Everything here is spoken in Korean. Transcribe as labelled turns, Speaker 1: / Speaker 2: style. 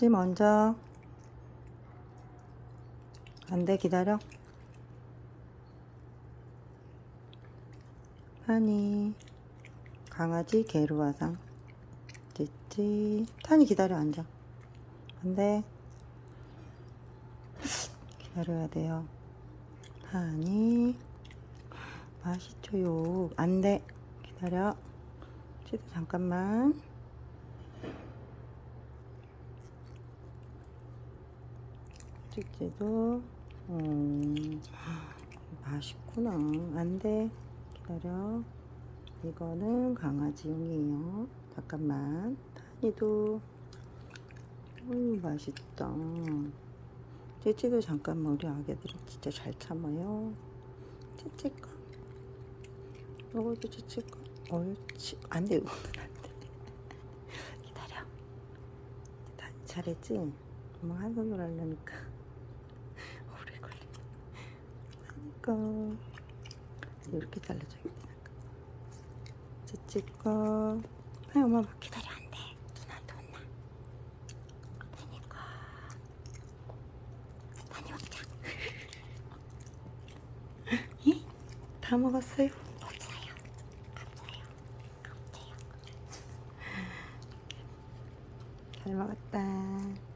Speaker 1: 찌찌 먼저. 안 돼, 기다려. 타니. 강아지 게르와상. 찌찌. 타니 기다려, 앉아. 안 돼. 기다려야 돼요. 타니. 맛있죠요. 안 돼. 기다려. 찌도 잠깐만. 찌찌도 음, 맛있구나. 안 돼. 기다려. 이거는 강아지용이에요. 잠깐만. 타니도 어유 맛있다. 찌찌도 잠깐만 우리 아기들이 진짜 잘 참아요. 찌찌 거. 이것도 찌찌 거. 옳지. 안 돼. 이거는 안 돼. 기다려. 다 잘했지? 엄마 한 손으로 하려니까 오래 걸려. 하니까 이렇게 잘라줘야 돼. 찌찌 거. 아니 엄마 막 기다려 안 돼. 누나한테 혼나. 다니까. 다니 먹자. 이? 다 먹었어요? 없어요. 없어요. 없어요. 잘 먹었다.